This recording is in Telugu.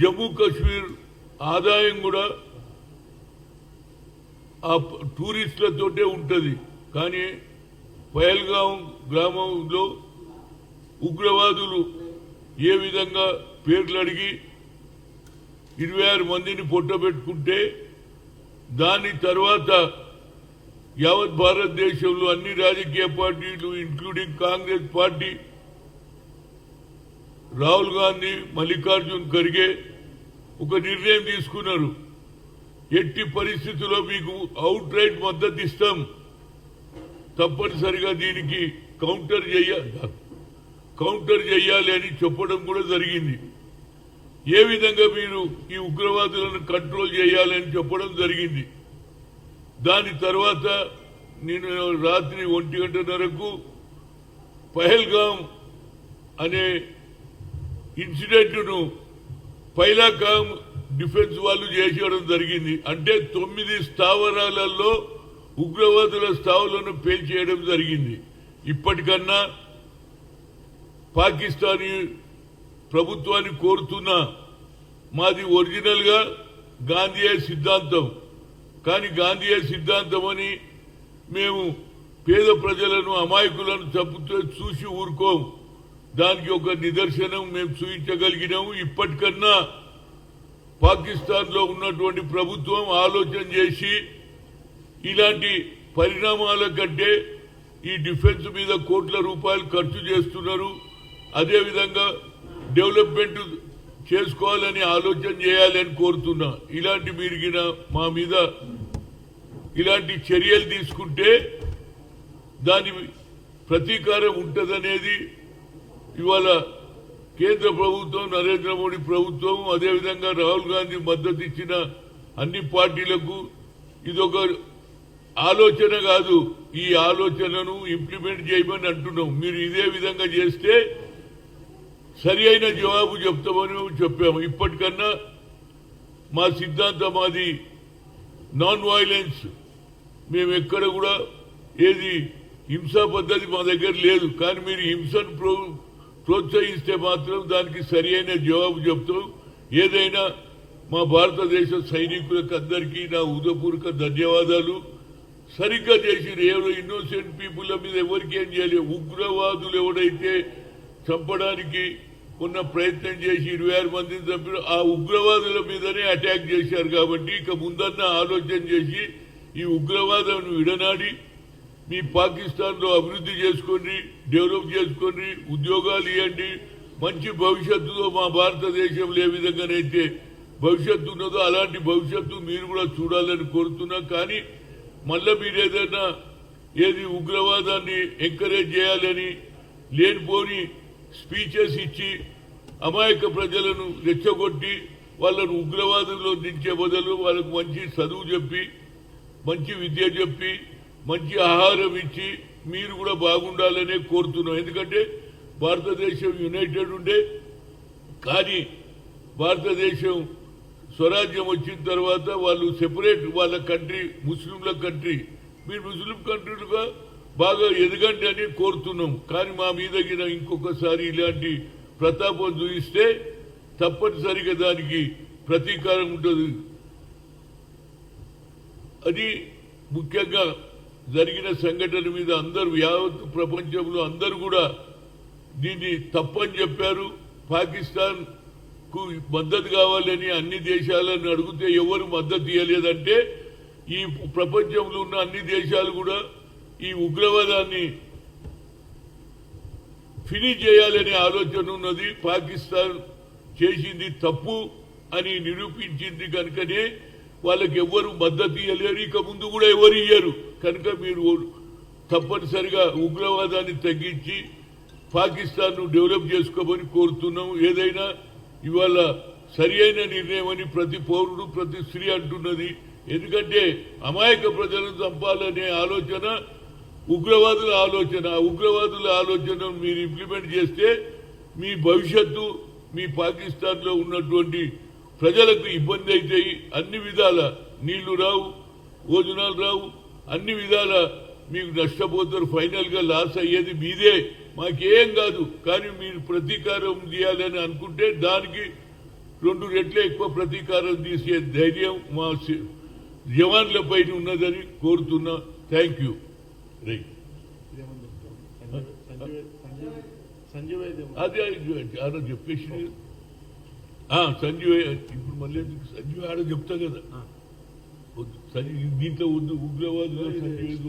జమ్మూ కాశ్మీర్ ఆదాయం కూడా ఆ టూరిస్టులతోటే ఉంటుంది. కానీ పయల్గాం గ్రామంలో ఉగ్రవాదులు ఏ విధంగా పేర్లు అడిగి ఇరవై ఆరు మందిని పొట్టబెట్టుకుంటే దాని తర్వాత యావత్ భారతదేశంలో అన్ని రాజకీయ పార్టీలు ఇంక్లూడింగ్ కాంగ్రెస్ పార్టీ రాహుల్ గాంధీ మల్లికార్జున్ ఖర్గే ఒక నిర్ణయం తీసుకున్నారు. ఎట్టి పరిస్థితుల్లో మీకు అవుట్ రైట్ మద్దతు ఇస్తాం. తప్పనిసరిగా దీనికి కౌంటర్ చేయాలి. కౌంటర్ చేయాలి అని చెప్పడం కూడా జరిగింది. ఏ విధంగా మీరు ఈ ఉగ్రవాదులను కంట్రోల్ చేయాలని చెప్పడం జరిగింది. దాని తర్వాత నేను రాత్రి ఒంటి గంటన్నరకు పహల్గాం అనే ఇన్సిడెంట్ను పైలాకాం డిఫెన్స్ వాళ్ళు చేసేయడం జరిగింది. అంటే తొమ్మిది స్థావరాలలో ఉగ్రవాదుల స్థావరాలను పేల్చేయడం జరిగింది. ఇప్పటికన్నా పాకిస్తానీ ప్రభుత్వాన్ని కోరుతున్నా మాది ఒరిజినల్గా గాంధీయ సిద్ధాంతం. కానీ గాంధీయ సిద్ధాంతం అని మేము పేద ప్రజలను అమాయకులను చంపుతూ చూసి ఊరుకోము. దానికి ఒక నిదర్శనం మేము చూపించగలిగినాము ఇప్పటికన్నా పాకిస్తాన్లో ఉన్నటువంటి ప్రభుత్వం ఆలోచన చేసి ఇలాంటి పరిణామాల కంటే ఈ డిఫెన్స్ మీద కోట్ల రూపాయలు ఖర్చు చేస్తున్నారు. అదేవిధంగా డెవలప్మెంట్ చేసుకోవాలని ఆలోచన చేయాలని కోరుతున్నా. ఇలాంటి మీరిగిన మా మీద ఇలాంటి చర్యలు తీసుకుంటే దాని ప్రతీకారం ఉంటుందనేది ఇవాళ కేంద్ర ప్రభుత్వం నరేంద్ర మోడీ ప్రభుత్వం అదేవిధంగా రాహుల్ గాంధీ మద్దతు ఇచ్చిన అన్ని పార్టీలకు ఇదొక ఆలోచన కాదు. ఈ ఆలోచనను ఇంప్లిమెంట్ చేయమని అంటున్నాం. మీరు ఇదే విధంగా చేస్తే సరి అయిన జవాబు చెప్తామని మేము చెప్పాము. ఇప్పటికన్నా మా సిద్ధాంతం అది నాన్ వైలెన్స్. మేము ఎక్కడ కూడా ఏది హింసా పద్ధతి మా దగ్గర లేదు. కానీ మీరు హింసను ప్రోత్సహిస్తే మాత్రం దానికి సరి అయిన జవాబు చెప్తూ ఏదైనా మా భారతదేశ సైనికులకు అందరికీ నా ఉదయపూర్వక ధన్యవాదాలు. సరిగ్గా చేసి ఎవరు ఇన్నోసెంట్ పీపుల్ మీద ఎవరికి ఏం చేయాలి? ఉగ్రవాదులు ఎవడైతే చంపడానికి ఉన్న ప్రయత్నం చేసి ఇరవై ఆరు మందిని చంపారు ఆ ఉగ్రవాదుల మీదనే అటాక్ చేశారు కాబట్టి ఇక ముందన్న ఆలోచన చేసి ఈ ఉగ్రవాదం విడనాడి మీ పాకిస్తాన్లో అభివృద్ధి చేసుకోండి డెవలప్ చేసుకోండి ఉద్యోగాలు ఇవ్వండి. మంచి భవిష్యత్తులో మా భారతదేశంలో ఏ విధంగానైతే భవిష్యత్తు ఉన్నదో అలాంటి భవిష్యత్తు మీరు కూడా చూడాలని కోరుతున్నా. కానీ మళ్ళా మీరు ఏదైనా ఏది ఉగ్రవాదాన్ని ఎంకరేజ్ చేయాలని లేనిపోని స్పీచెస్ ఇచ్చి అమాయక ప్రజలను రెచ్చగొట్టి వాళ్ళను ఉగ్రవాదంలో దించే బదులు వాళ్ళకు మంచి చదువు చెప్పి మంచి విద్య చెప్పి మంచి ఆహారం ఇచ్చి మీరు కూడా బాగుండాలనే కోరుతున్నాం. ఎందుకంటే భారతదేశం యునైటెడ్ ఉండే కానీ భారతదేశం స్వరాజ్యం వచ్చిన తర్వాత వాళ్ళు సెపరేట్ వాళ్ళ కంట్రీ ముస్లింల కంట్రీ. మీరు ముస్లిం కంట్రీలుగా బాగా ఎదగండి అని కోరుతున్నాం. కానీ మా మీద ఇంకొకసారి ఇలాంటి ప్రతాపం చూపిస్తే తప్పనిసరిగా దానికి ప్రతీకారం ఉంటుంది. అది ముఖ్యంగా జరిగిన సంఘటన మీద అందరూ యావత్ ప్రపంచంలో అందరూ కూడా దీన్ని తప్పని చెప్పారు. పాకిస్తాన్కు మద్దతు కావాలని అన్ని దేశాలను అడిగితే ఎవరు మద్దతు ఇవ్వలేదంటే ఈ ప్రపంచంలో ఉన్న అన్ని దేశాలు కూడా ఈ ఉగ్రవాదాన్ని ఫినిష్ చేయాలనే ఆలోచన ఉన్నది. పాకిస్తాన్ చేసింది తప్పు అని నిరూపించింది కనుకనే వాళ్ళకి ఎవ్వరు మద్దతు ఇవ్వలేరు ఇక ముందు కూడా ఎవరు ఇయ్యరు. కనుక మీరు తప్పనిసరిగా ఉగ్రవాదాన్ని తగ్గించి పాకిస్తాన్ను డెవలప్ చేసుకోమని కోరుతున్నాం ఏదైనా ఇవాళ సరి అయిన నిర్ణయం అని ప్రతి పౌరుడు ప్రతి స్త్రీ అంటున్నది. ఎందుకంటే అమాయక ప్రజలను చంపాలనే ఆలోచన ఉగ్రవాదుల ఆలోచన. ఉగ్రవాదుల ఆలోచన మీరు ఇంప్లిమెంట్ చేస్తే మీ భవిష్యత్తు మీ పాకిస్తాన్లో ఉన్నటువంటి ప్రజలకు ఇబ్బంది అయితే అన్ని విధాల నీళ్ళు రావు భోజనాలు రావు అన్ని విధాల మీకు నష్టపోతారు ఫైనల్గా లాస్ అయ్యేది మీదే మాకేం కాదు కానీ మీరు ప్రతీకారం తీయాలని అనుకుంటే దానికి రెండు రెట్లే ఎక్కువ ప్రతీకారం తీసే ధైర్యం మా జవాన్ల పైన ఉన్నదని కోరుతున్నా థ్యాంక్ యూ రైట్ అదే చెప్పేసి సంజీవ్ ఇప్పుడు మళ్ళీ సంజీవ్ ఆడ చెప్తా కదా. సంజీవ్ దీంట్లో వద్దు ఉగ్రవాదులు సంజీవ్